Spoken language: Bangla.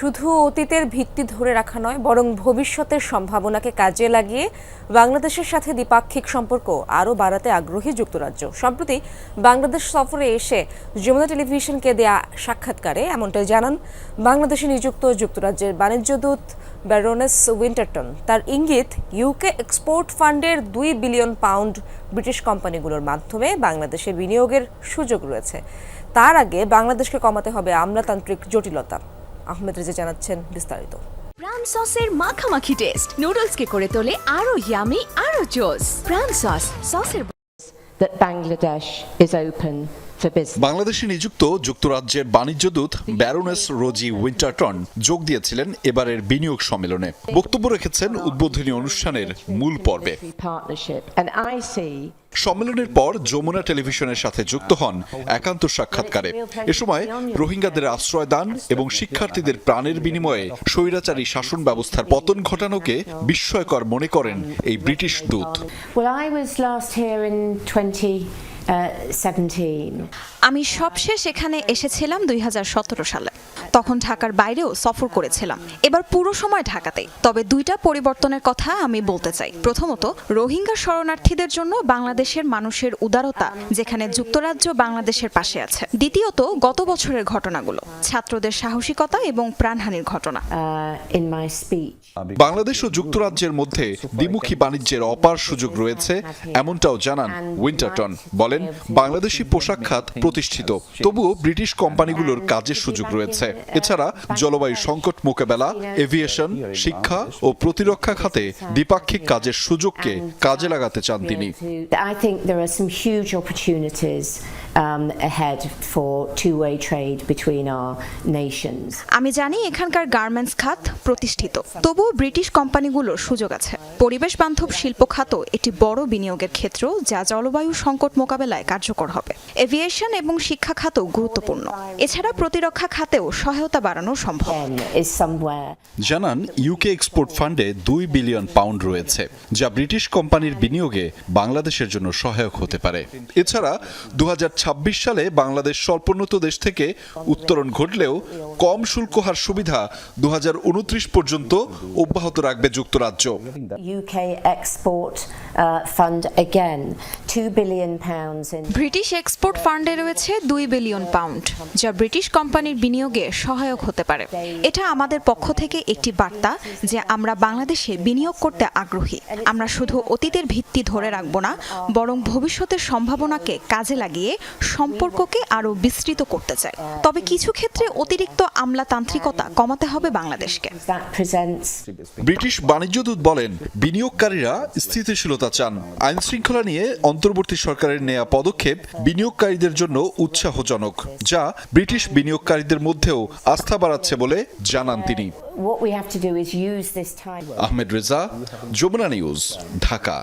শুধু অতীতের ভিত্তি ধরে রাখা নয়, বরং ভবিষ্যতের সম্ভাবনাকে কাজে লাগিয়ে বাংলাদেশের সাথে দ্বিপাক্ষিক সম্পর্ক আরও বাড়াতে আগ্রহী যুক্তরাজ্য। সম্প্রতি বাংলাদেশ সফরে এসে যমুনা টেলিভিশনকে দেয়া সাক্ষাৎকারে এমনটাই জানান বাংলাদেশে নিযুক্ত যুক্তরাজ্যের বাণিজ্য দূত ব্যারোনেস উইন্টারটন। তার ইঙ্গিত ইউকে এক্সপোর্ট ফান্ডের দুই বিলিয়ন পাউন্ড ব্রিটিশ কোম্পানিগুলোর মাধ্যমে বাংলাদেশে বিনিয়োগের সুযোগ রয়েছে। তার আগে বাংলাদেশকে কমাতে হবে আমলাতান্ত্রিক জটিলতা। আহমেদ রেজা জানাচ্ছেন বিস্তারিত প্রাণ সসের মাখামাখি টেস্ট নুডলসকে করে তোলে আরও ইয়ামি আরও জোস প্রাণ সস সসের that Bangladesh is open. বাংলাদেশে নিযুক্ত যুক্তরাজ্যের বাণিজ্য দূত ব্যারোনেস রোজি উইন্টারটন যোগ দিয়েছিলেন এবারের বিনিয়োগ সম্মেলনে। বক্তব্য রেখেছেন উদ্বোধনী অনুষ্ঠানের মূল পর্বে। সম্মেলনের পর যমুনা টেলিভিশনের সাথে যুক্ত হন একান্ত সাক্ষাৎকারে। এ সময় রোহিঙ্গাদের আশ্রয় দান এবং শিক্ষার্থীদের প্রাণের বিনিময়ে স্বৈরাচারী শাসন ব্যবস্থার পতন ঘটানোকে বিস্ময়কর মনে করেন এই ব্রিটিশ দূত। Well, I was last here in 2017. আমি সবশেষ এখানে এসেছিলাম দুই হাজার সতেরো সালে তখন ঢাকার বাইরেও সফর করেছিলাম। এবার পুরো সময় ঢাকাতে তবে দুইটা পরিবর্তনের কথা আমি বলতে চাই। প্রথমত রোহিঙ্গা শরণার্থীদের জন্য বাংলাদেশের মানুষের উদারতা যেখানে যুক্তরাজ্য বাংলাদেশের পাশে আছে। দ্বিতীয়ত গত বছরের ঘটনাগুলো ছাত্রদের সাহসিকতা এবং প্রাণহানির ঘটনা. বাংলাদেশ ও যুক্তরাজ্যের মধ্যে দ্বিমুখী বাণিজ্যের অপার সুযোগ রয়েছে এমনটাও জানান উইন্টারটন। বলেন বাংলাদেশি পোশাক খাত প্রতিষ্ঠিত তবুও ব্রিটিশ কোম্পানিগুলোর কাজের সুযোগ রয়েছে। এছাড়া জলবায়ু সংকট মোকাবেলা এভিয়েশন শিক্ষা ও প্রতিরক্ষা খাতে দ্বিপাক্ষিক কাজের সুযোগকে কাজে লাগাতে চান তিনি। I think there are some huge opportunities um, ahead for two-way trade between our nations. আমি জানি এখানকার গার্মেন্টস খাত প্রতিষ্ঠিত তবুও ব্রিটিশ কোম্পানিগুলোর সুযোগ আছে। পরিবেশ বান্ধব শিল্প খাত একটি বড় বিনিয়োগের ক্ষেত্র যা জলবায়ু সংকট মোকাবেলায় কার্যকর হবে। এভিয়েশন এবং শিক্ষা খাতও গুরুত্বপূর্ণ। এছাড়া প্রতিরক্ষা খাতেও সহায়তা বাড়ানো সম্ভব। জানান ইউকে এক্সপোর্ট ফান্ডে দুই বিলিয়ন পাউন্ড রয়েছে যা ব্রিটিশ কোম্পানির বিনিয়োগে বাংলাদেশের জন্য সহায়ক হতে পারে। এছাড়া দু সালে বাংলাদেশ স্বল্পোন্নত দেশ থেকে উত্তরণ ঘটলেও কম শুল্ক হার সুবিধা দুহাজার উনত্রিশ পর্যন্ত অব্যাহত রাখবে যুক্তরাজ্য। Uh. ব্রিটিশ এক্সপোর্ট ফান্ডে রয়েছে দুই বিলিয়ন পাউন্ড যা ব্রিটিশ কোম্পানির বিনিয়োগে সহায়ক হতে পারে। এটা আমাদের পক্ষ থেকে একটি বার্তা যে আমরা বাংলাদেশে বিনিয়োগ করতে আগ্রহী। আমরা শুধু অতীতের ভিত্তি ধরে রাখব না বরং ভবিষ্যতের সম্ভাবনাকে কাজে লাগিয়ে সম্পর্ককে আরও বিস্তৃত করতে চাই। তবে কিছু ক্ষেত্রে অতিরিক্ত আমলাতান্ত্রিকতা কমাতে হবে বাংলাদেশকে। ব্রিটিশ বাণিজ্য দূত বলেন বিনিয়োগকারীরা স্থিতিশীলতা চান। আইন শৃঙ্খলা নিয়ে অন্তর্বর্তী সরকারের নেয়া পদক্ষেপ বিনিয়োগকারীদের জন্য উৎসাহজনক যা ব্রিটিশ বিনিয়োগকারীদের মধ্যেও আস্থা বাড়াচ্ছে বলে জানান তিনি. আহমেদ রেজা যমুনা নিউজ ঢাকা